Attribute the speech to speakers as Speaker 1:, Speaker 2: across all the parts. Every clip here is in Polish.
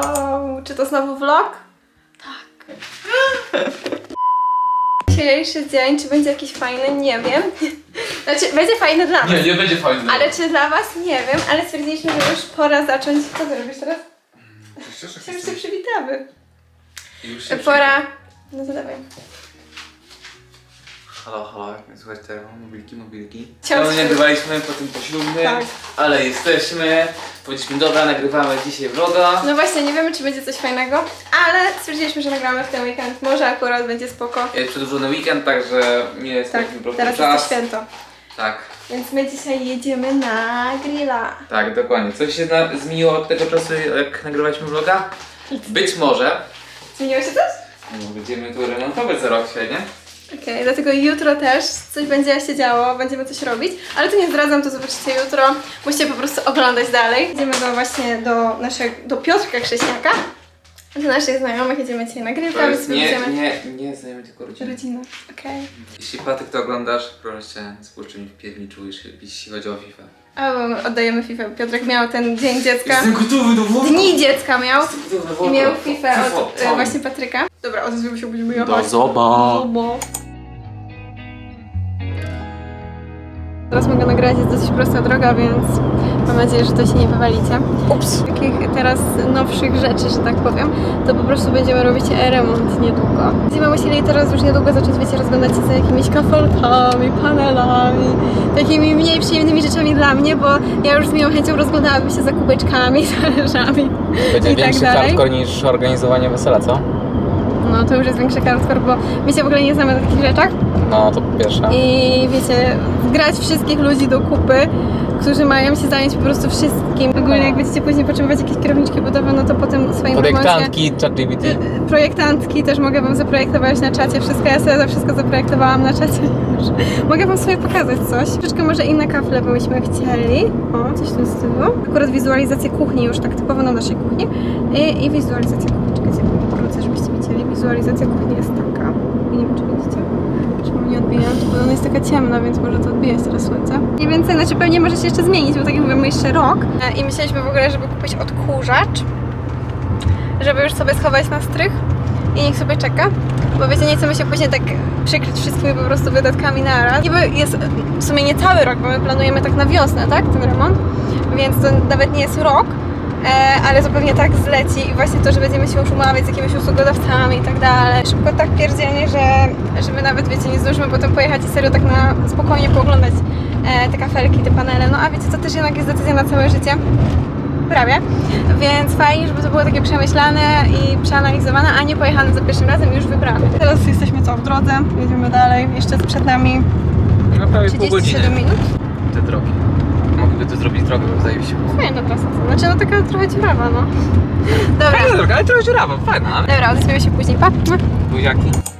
Speaker 1: O, czy to znowu vlog? Tak. Dzisiejszy dzień, czy będzie jakiś fajny? Nie wiem. Znaczy, będzie fajny dla nas.
Speaker 2: Nie, nie będzie fajny.
Speaker 1: Ale czy dla was? Nie wiem, ale stwierdziliśmy, że już pora zacząć. Co ty robisz teraz?
Speaker 2: Przecież
Speaker 1: Chciałam, że się przywitamy.
Speaker 2: Już się
Speaker 1: Pora. No to dawaj.
Speaker 2: Halo, halo, jak mnie słuchać teraz? Mobilki, mobilki.
Speaker 1: Chciałam
Speaker 2: No, nie nagrywaliśmy po tym poślubnym,
Speaker 1: Tak.
Speaker 2: ale jesteśmy. Powiedzieliśmy, dobra, nagrywamy dzisiaj vloga.
Speaker 1: No właśnie, nie wiemy, czy będzie coś fajnego, ale stwierdziliśmy, że nagramy w ten weekend. Może akurat będzie spoko.
Speaker 2: Jest przedłużony weekend, także nie jest
Speaker 1: Tak,
Speaker 2: taki prosty
Speaker 1: teraz jest
Speaker 2: czas.
Speaker 1: to święto.
Speaker 2: Tak,
Speaker 1: Więc my dzisiaj jedziemy na grilla.
Speaker 2: tak, dokładnie. Coś się na, zmieniło od tego czasu, jak nagrywaliśmy vloga? Być może
Speaker 1: Zmieniło się coś?
Speaker 2: no, będziemy tu remontować za rok się, nie?
Speaker 1: Okej, dlatego jutro też coś będzie się działo, będziemy coś robić, ale to nie zdradzam, to zobaczycie jutro. Musicie po prostu oglądać dalej. Jedziemy do właśnie do naszego, do Piotrka Krześniaka. Do naszych znajomych jedziemy dzisiaj na grill,
Speaker 2: To jest nie, nie, nie znajomy tylko rodziny.
Speaker 1: Rodzina, okej.
Speaker 2: Jeśli Patryk to oglądasz, proszę cię, skurczy mi w pierniczu, jeśli chodzi o FIFA.
Speaker 1: A, bo my oddajemy FIFA. Piotrek miał ten dzień dziecka.
Speaker 2: gotowy do vloga!
Speaker 1: Dni dziecka miał.
Speaker 2: gotowy do
Speaker 1: I miał FIFA od
Speaker 2: FIFA,
Speaker 1: e, właśnie Patryka. Dobra, odezwijmy się, będziemy jechać.
Speaker 2: Do zoba!
Speaker 1: Zobo. Teraz mogę nagrać, jest dosyć prosta droga, więc mam nadzieję, że to się nie wywalicie. Ups. Takich teraz nowszych rzeczy, że tak powiem, to po prostu będziemy robić remont niedługo. Będziemy musieli teraz już niedługo zacząć, wiecie, rozglądać się za jakimiś kafelkami, panelami, takimi mniej przyjemnymi rzeczami dla mnie, bo ja już z miłą chęcią rozglądałabym się za kubeczkami, talerzami
Speaker 3: Będzie
Speaker 1: i tak
Speaker 3: większy
Speaker 1: dalej.
Speaker 3: hardcore niż organizowanie wesela, co?
Speaker 1: No to już jest większy hardcore, bo my się w ogóle nie znamy na takich rzeczach.
Speaker 3: No to po pierwsze.
Speaker 1: I wiecie, zgrać wszystkich ludzi do kupy, którzy mają się zająć po prostu wszystkim. Ogólnie jak będziecie później potrzebować jakieś kierowniczki budowy, no to potem swoim
Speaker 3: Projektantki, ChatGPT.
Speaker 1: Y, Projektantki też mogę wam zaprojektować na czacie wszystko. Ja sobie za wszystko zaprojektowałam na czacie już. Mogę wam sobie pokazać coś. Troszeczkę może inne kafle byśmy chcieli. O, coś w tym stylu. Akurat wizualizację kuchni już tak typowo na naszej kuchni. I, i wizualizacja kuchni. Czekajcie, wrócę, żebyście widzieli. Wizualizacja kuchni jest taka. Nie wiem, czy widzicie. Czemu nie odbijam? Bo ona jest taka ciemna, więc może to odbijać teraz słońce. Mniej więcej, znaczy pewnie może się jeszcze zmienić, bo tak jak mówię, my jeszcze rok. E, I myśleliśmy w ogóle, żeby kupić odkurzacz, żeby już sobie schować na strych i niech sobie czeka. Bo wiecie, nie chcemy się później tak przykryć wszystkimi po prostu wydatkami na raz. Niby jest w sumie nie cały rok, bo my planujemy tak na wiosnę, tak, ten remont. Więc to nawet nie jest rok, ale to pewnie tak zleci i właśnie to, że będziemy się już umawiać z jakimiś usługodawcami i tak dalej. Szybko tak pierdzielnie, że, że my nawet, wiecie, nie zdążymy potem pojechać i serio tak na spokojnie pooglądać e, te kafelki, te panele. No a wiecie, to też jednak jest decyzja na całe życie. Prawie. Więc fajnie, żeby to było takie przemyślane i przeanalizowane, a nie pojechane za pierwszym razem i już wybrane. Teraz jesteśmy co w drodze, jedziemy dalej. Jeszcze przed nami
Speaker 2: No prawie pół godziny
Speaker 1: 37 minut.
Speaker 2: te drogi. Mogliby tu zrobić drogę, bo zajebiście było.
Speaker 1: Fajna trasa. co? Znaczy no taka trochę dziurawa, no. Dobra.
Speaker 2: Fajna droga, ale trochę dziurawa, fajna, ale...
Speaker 1: Dobra, odezwiemy się później. Pa!
Speaker 2: Buziaki.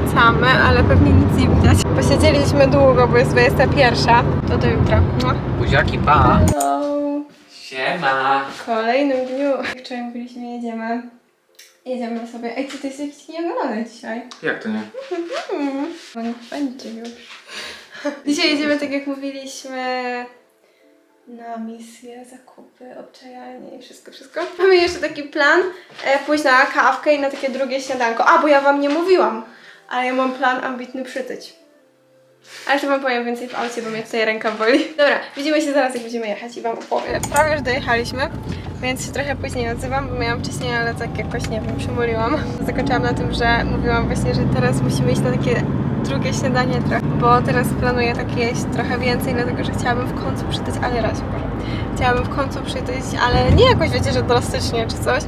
Speaker 1: Wracamy, ale pewnie nic nie widać. Posiedzieliśmy długo, bo jest 21. To do jutra.
Speaker 2: Buziaki, pa!
Speaker 1: Hello.
Speaker 2: Siema!
Speaker 1: W kolejnym dniu. Jak wczoraj mówiliśmy, jedziemy. Jedziemy sobie. Ej, ty, ty jesteś jakiś nieogolony dzisiaj.
Speaker 2: Jak to nie?
Speaker 1: Hmm. No niech będzie już. Dzisiaj jedziemy tak jak mówiliśmy na misję, zakupy, obczajanie i wszystko, wszystko. Mamy jeszcze taki plan, e, pójść na kawkę i na takie drugie śniadanko. A, bo ja wam nie mówiłam, ale ja mam plan ambitny przytyć. Ale to wam powiem więcej w aucie, bo mnie tutaj ręka boli. Dobra, widzimy się zaraz jak będziemy jechać i wam opowiem. Prawie już dojechaliśmy, więc się trochę później odzywam, bo miałam wcześniej, ale tak jakoś, nie wiem, przymuliłam. Zakończyłam na tym, że mówiłam właśnie, że teraz musimy iść na takie drugie śniadanie trochę, bo teraz planuję tak jeść trochę więcej, dlatego że chciałabym w końcu przytyć, ale raz, Boże. Chciałabym w końcu przytyć, ale nie jakoś, wiecie, że drastycznie czy coś,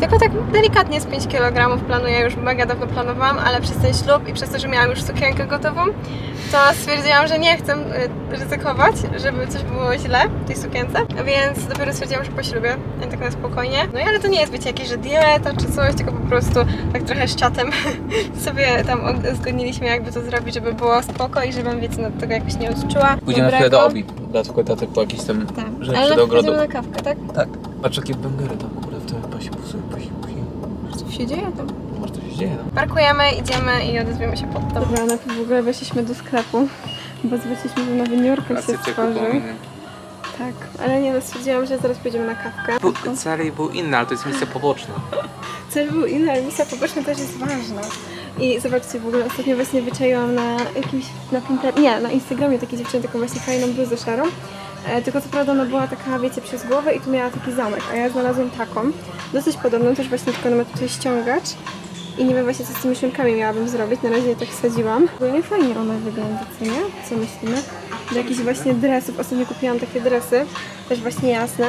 Speaker 1: Tylko tak delikatnie z 5 kg planuję, już mega dawno planowałam, ale przez ten ślub i przez to, że miałam już sukienkę gotową, to stwierdziłam, że nie chcę y, ryzykować, żeby coś było źle w tej sukience, więc dopiero stwierdziłam, że po ślubie, tak na spokojnie. No i ale to nie jest, wiecie, jakieś, że dieta czy coś, tylko po prostu tak trochę z czatem sobie tam uzgodniliśmy, jakby to zrobić, żeby było spoko i żebym, wiecie, no, tego jakoś nie odczuła.
Speaker 3: Pójdziemy chwilę do obi, dla tylko typu jakieś tam
Speaker 1: Tak,
Speaker 3: rzeczy
Speaker 1: ale
Speaker 3: do ogrodu.
Speaker 1: na kawkę, tak?
Speaker 3: Tak. Patrz jakie bęgery tam ogóle w tym pasie psują,
Speaker 1: Co się dzieje tam?
Speaker 3: Może to się dzieje tam.
Speaker 1: Parkujemy, idziemy i odezwiemy się pod to. Dobra, najpierw w ogóle weszliśmy do sklepu, bo zobaczyliśmy, że nowy New York się stworzył. Tak, ale nie, no stwierdziłam, że zaraz pójdziemy na kawkę.
Speaker 3: Cel był inny, ale to jest misja poboczna.
Speaker 1: Cel był inny, ale misja poboczna też jest ważna. I zobaczcie, w ogóle ostatnio właśnie wyczaiłam na jakimś, na Pinterest, nie, na Instagramie takiej dziewczyny taką właśnie fajną bluzę szarą. E, tylko co prawda ona była taka, wiecie, przez głowę i tu miała taki zamek, a ja znalazłam taką, dosyć podobną, też właśnie tylko ona ma tutaj ściągacz. I nie wiem właśnie co z tymi szynkami miałabym zrobić, na razie je tak wsadziłam. Ogólnie fajnie ona wygląda, co nie? Co myślimy? Do jakichś właśnie dresów, ostatnio kupiłam takie dresy, też właśnie jasne.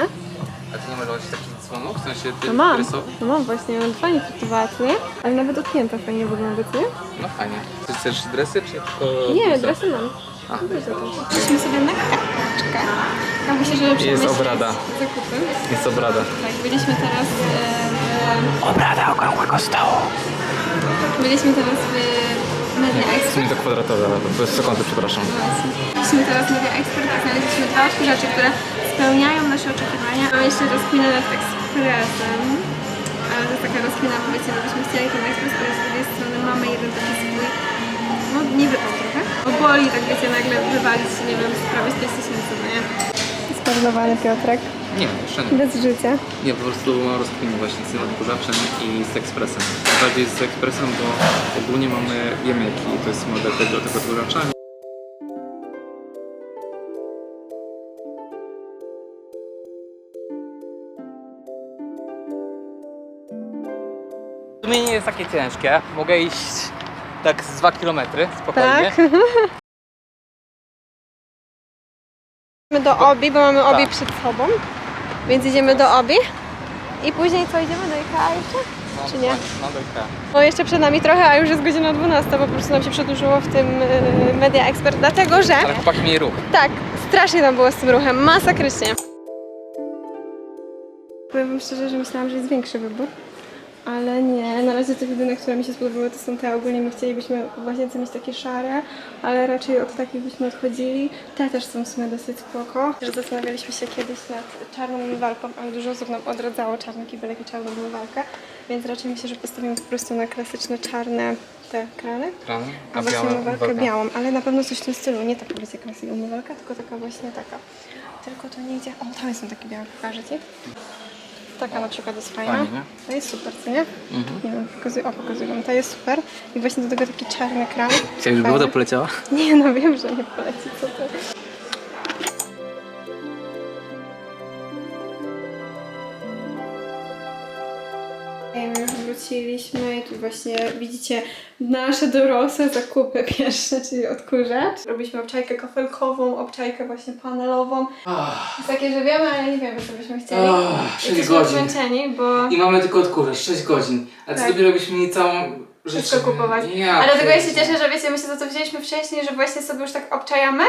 Speaker 3: A ty nie masz właśnie takich dzwonów? W sensie
Speaker 1: No mam, no mam właśnie, ona fajnie co nie? Ale nawet odpięta fajnie wygląda, co nie?
Speaker 3: No fajnie. Ty chcesz dresy, czy tylko
Speaker 1: Nie, dresy mam.
Speaker 3: A.
Speaker 1: Idźmy sobie na kaweczkę. Ja myślę, że przemyśleć
Speaker 3: obrada.
Speaker 1: zakupy.
Speaker 3: Jest obrada.
Speaker 1: Tak, byliśmy teraz e,
Speaker 3: Obrada okrągłego stołu.
Speaker 1: w, byliśmy teraz w Media
Speaker 3: W
Speaker 1: Expert.
Speaker 3: sumie to kwadratowe, ale to jest sekundy, przepraszam.
Speaker 1: Byliśmy teraz w Media Expert i znaleźliśmy dwa rzeczy, które spełniają nasze oczekiwania. Mamy jeszcze rozkminę nad Expressem. Ale to jest taka rozkmina, bo wiecie, no byśmy chcieli ten ekspres, ale z drugiej strony mamy jeden taki swój, no nie wypał trochę. Bo boli, tak wiecie, nagle wywalić, nie wiem, sprawę z 5 tysięcy, no nie? Piotrek,
Speaker 3: Nie, jeszcze nie.
Speaker 1: bez życia.
Speaker 3: Nie, po prostu mam rozkminę właśnie z tym odkurzaczem i z ekspresem. Bardziej z ekspresem, bo ogólnie mamy, wiemy jaki to jest model tego, tego odkurzacza. Nie jest takie ciężkie. Mogę iść tak z 2 km spokojnie.
Speaker 1: Tak. Idziemy do Obi, bo mamy Obi
Speaker 3: Tak.
Speaker 1: przed sobą, więc idziemy do Obi. I później co, idziemy do IKEA jeszcze?
Speaker 3: No,
Speaker 1: Czy nie?
Speaker 3: No do Ikea.
Speaker 1: No jeszcze przed nami trochę, a już jest godzina 12, po prostu nam się przedłużyło w tym y, Media Expert, dlatego że
Speaker 3: Ale chłopaki mieli ruch.
Speaker 1: tak, strasznie tam było z tym ruchem, masakrycznie. Powiem wam szczerze, że myślałam, że jest większy wybór. Ale nie, na razie te jedyne, które mi się spodobały, to są te ogólnie my chcielibyśmy w łazience mieć takie szare, ale raczej od takich byśmy odchodzili. Te też są w sumie dosyć spoko. Też zastanawialiśmy się kiedyś nad czarną umywalką, ale dużo osób nam odradzało czarny kibelek i czarną umywalkę, więc raczej myślę, że postawimy po prostu na klasyczne czarne te krany.
Speaker 3: Krany,
Speaker 1: A
Speaker 3: a
Speaker 1: właśnie umywalkę białą, ale na pewno coś w tym stylu, nie taka wiecie klasy umywalka, tylko taka właśnie taka. Tylko to nie idzie. O, tam są takie białe, pokażę ci. Taka na przykład jest fajna.
Speaker 3: Fajnie, nie?
Speaker 1: To jest super, co nie?
Speaker 3: Mhm.
Speaker 1: Nie wiem, pokazuję, o pokazuję wam, ta jest super. I właśnie do tego taki czarny kran.
Speaker 3: Chciałeś, żeby woda poleciała?
Speaker 1: Nie, no wiem, że nie poleci, co to. Wróciliśmy i tu właśnie widzicie nasze dorosłe zakupy pierwsze, czyli odkurzacz. Robiliśmy obczajkę kafelkową, obczajkę właśnie panelową. Jest takie, że wiemy, ale nie wiemy, co byśmy chcieli.
Speaker 3: Ach, sześć
Speaker 1: Jesteśmy
Speaker 3: godzin.
Speaker 1: zmęczeni, bo...
Speaker 3: I mamy tylko odkurzacz, 6 godzin. A co
Speaker 1: Tak.
Speaker 3: dopiero byśmy mieli całą rzecz.
Speaker 1: wszystko kupować.
Speaker 3: Ja
Speaker 1: Ale dlatego ja się cieszę, że wiecie, my się za to wzięliśmy wcześniej, że właśnie sobie już tak obczajamy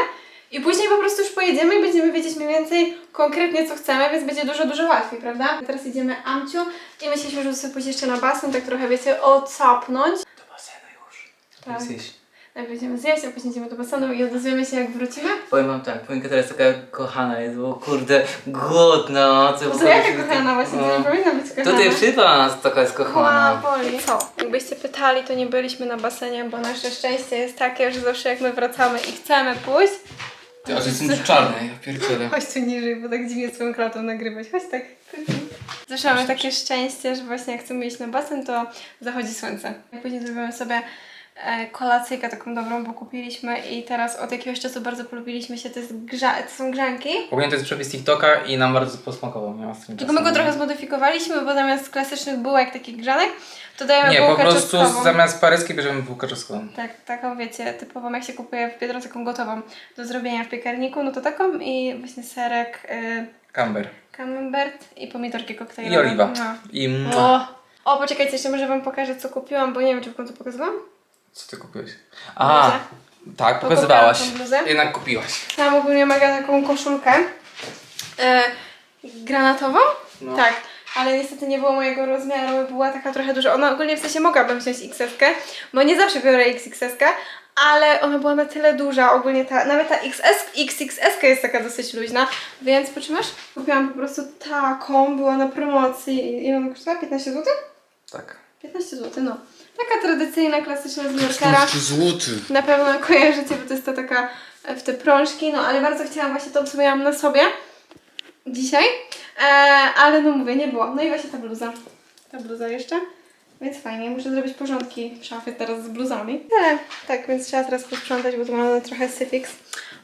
Speaker 1: i później po prostu już pojedziemy i będziemy wiedzieć mniej więcej konkretnie co chcemy, więc będzie dużo, dużo łatwiej, prawda? Teraz idziemy Amciu i myśleliśmy, że sobie pójść jeszcze na basen, tak trochę wiecie, ocapnąć.
Speaker 3: Do basenu już.
Speaker 1: Tak.
Speaker 3: Zjeść.
Speaker 1: Najpierw będziemy zjeść, a później idziemy do basenu i odezwiemy się jak wrócimy.
Speaker 2: Powiem wam tak, Poinka teraz taka kochana jest, bo kurde, głodna. Co
Speaker 1: No to jaka kochana właśnie, to nie powinna być kochana.
Speaker 2: Tutaj nas taka jest
Speaker 1: Ła,
Speaker 2: kochana.
Speaker 1: boli. Co? Jakbyście pytali, to nie byliśmy na basenie, bo nasze szczęście jest takie, że zawsze jak my wracamy i chcemy pójść,
Speaker 3: Ty oczy są czarne, ja pierdzielę.
Speaker 1: Chodź tu niżej, bo tak dziwnie swoją klatą nagrywać. Chodź tak. Zawsze mamy takie szczęście, że właśnie jak chcemy iść na basen, to zachodzi słońce. Później zrobimy sobie kolacyjkę taką dobrą, bo kupiliśmy i teraz od jakiegoś czasu bardzo polubiliśmy się, to, jest grza, to są grzanki.
Speaker 3: Ogólnie to jest przepis TikToka i nam bardzo posmakował. Z tym
Speaker 1: Tylko my go trochę zmodyfikowaliśmy, bo zamiast klasycznych bułek, takich grzanek, to dajemy
Speaker 3: Nie, po
Speaker 1: bułkę
Speaker 3: prostu
Speaker 1: czosnkową.
Speaker 3: zamiast paryskiej bierzemy bułkę czosnkową.
Speaker 1: Tak, taką wiecie, typową jak się kupuje w Biedronce, taką gotową do zrobienia w piekarniku, no to taką i właśnie serek, y,
Speaker 3: Camber.
Speaker 1: camembert i pomidorki koktajlowe.
Speaker 2: I oliwa.
Speaker 1: No.
Speaker 2: I
Speaker 1: O, o, poczekajcie, jeszcze może wam pokażę, co kupiłam, bo nie wiem, czy w końcu pokazywałam.
Speaker 2: Co ty kupiłeś? A, tak,
Speaker 1: pokazywałaś.
Speaker 2: pokazywałaś.
Speaker 1: tą bluzę?
Speaker 2: Jednak kupiłaś.
Speaker 1: Mam ogólnie mega taką koszulkę e, granatową.
Speaker 2: No.
Speaker 1: Tak, ale niestety nie było mojego rozmiaru, była taka trochę duża. Ona ogólnie w sensie mogłabym wziąć XS, bo nie zawsze biorę XXS, ale ona była na tyle duża, ogólnie ta, nawet ta XS, XXS jest taka dosyć luźna, więc potrzymasz? Kupiłam po prostu taką, była na promocji. Ile ona kosztowała? 15 zł?
Speaker 2: Tak.
Speaker 1: 15 zł, no. Taka tradycyjna, klasyczna z Yorkera.
Speaker 2: złoty.
Speaker 1: Na pewno kojarzycie, bo to jest ta taka e, w te prążki, no ale bardzo chciałam właśnie to, co miałam na sobie dzisiaj, e, ale no mówię, nie było. No i właśnie ta bluza, ta bluza jeszcze, więc fajnie, muszę zrobić porządki w szafie teraz z bluzami. Ale tak, więc trzeba teraz posprzątać, bo tu mamy trochę syfix.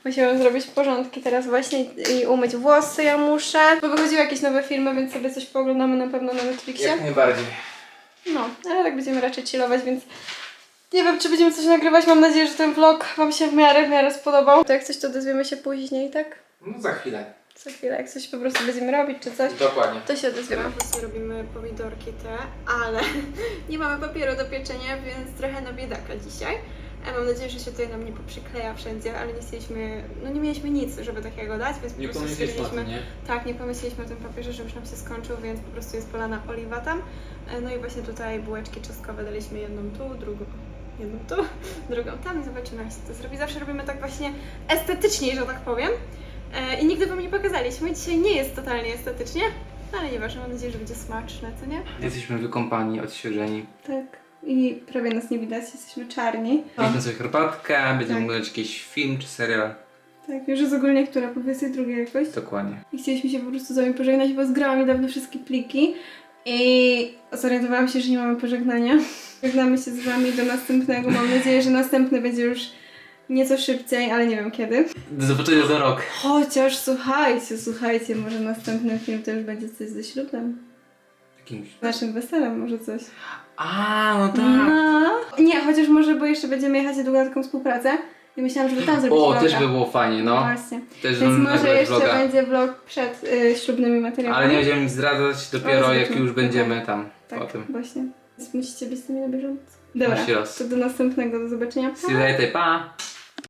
Speaker 1: Musimy zrobić porządki teraz właśnie i umyć włosy ja muszę, bo wychodziły jakieś nowe filmy, więc sobie coś pooglądamy na pewno na Netflixie.
Speaker 2: Jak najbardziej.
Speaker 1: No, ale tak będziemy raczej chillować, więc nie wiem, czy będziemy coś nagrywać. Mam nadzieję, że ten vlog Wam się w miarę, w miarę spodobał. To jak coś, to odezwiemy się później, tak?
Speaker 2: No za chwilę.
Speaker 1: Za chwilę, jak coś po prostu będziemy robić, czy coś.
Speaker 2: Dokładnie.
Speaker 1: To się odezwiemy. Właśnie robimy pomidorki te, ale nie mamy papieru do pieczenia, więc trochę na biedaka dzisiaj. Mam nadzieję, że się tutaj nam nie poprzykleja wszędzie, ale nie chcieliśmy, no nie mieliśmy nic, żeby takiego dać, więc po
Speaker 2: Nie
Speaker 1: prostu
Speaker 2: o
Speaker 1: stwierdziliśmy,
Speaker 2: tym, nie?
Speaker 1: tak, nie pomyśleliśmy o tym papierze, że już nam się skończył, więc po prostu jest polana oliwa tam. E, No i właśnie tutaj bułeczki czosnkowe daliśmy jedną tu, drugą jedną tu, drugą tam i zobaczymy jak się to zrobi. Zawsze robimy tak właśnie estetycznie, że tak powiem. E, I nigdy Wam nie pokazaliśmy. Dzisiaj nie jest totalnie estetycznie, ale nieważne, mam nadzieję, że będzie smaczne, co nie?
Speaker 3: Jesteśmy wykąpani, odświeżeni.
Speaker 1: Tak. I prawie nas nie widać, jesteśmy czarni.
Speaker 3: Weźmy sobie herbatkę, będziemy
Speaker 1: Tak.
Speaker 3: oglądać jakiś film czy serial.
Speaker 1: Tak, już jest ogólnie która, po 22 jakoś.
Speaker 3: Dokładnie.
Speaker 1: I chcieliśmy się po prostu z wami pożegnać, bo zgrałam niedawno wszystkie pliki i zorientowałam się, że nie mamy pożegnania. Żegnamy się z wami do następnego. Mam nadzieję, że następny będzie już nieco szybciej, ale nie wiem kiedy.
Speaker 3: Do zobaczenia za rok.
Speaker 1: Chociaż słuchajcie, słuchajcie, może następny film to już będzie coś ze ślubem.
Speaker 3: Jakimś.
Speaker 1: Z naszym weselem może coś.
Speaker 3: A, no tak.
Speaker 1: No. Nie, chociaż może, bo jeszcze będziemy jechać niedługo na taką współpracę i myślałam, żeby tam zrobić
Speaker 3: O,
Speaker 1: vloga.
Speaker 3: też by było fajnie, no.
Speaker 1: Właśnie.
Speaker 3: Też
Speaker 1: Więc może
Speaker 3: nagrać
Speaker 1: jeszcze
Speaker 3: vloga.
Speaker 1: będzie vlog przed y, ślubnymi materiałami.
Speaker 3: Ale nie będziemy nic zdradzać dopiero jak
Speaker 1: zobaczymy.
Speaker 3: już będziemy tam
Speaker 1: Tak,
Speaker 3: po tym.
Speaker 1: właśnie. Więc musicie być z nimi na bieżąco. Dobra,
Speaker 3: Musi raz.
Speaker 1: to do następnego, do zobaczenia.
Speaker 3: See you later, pa!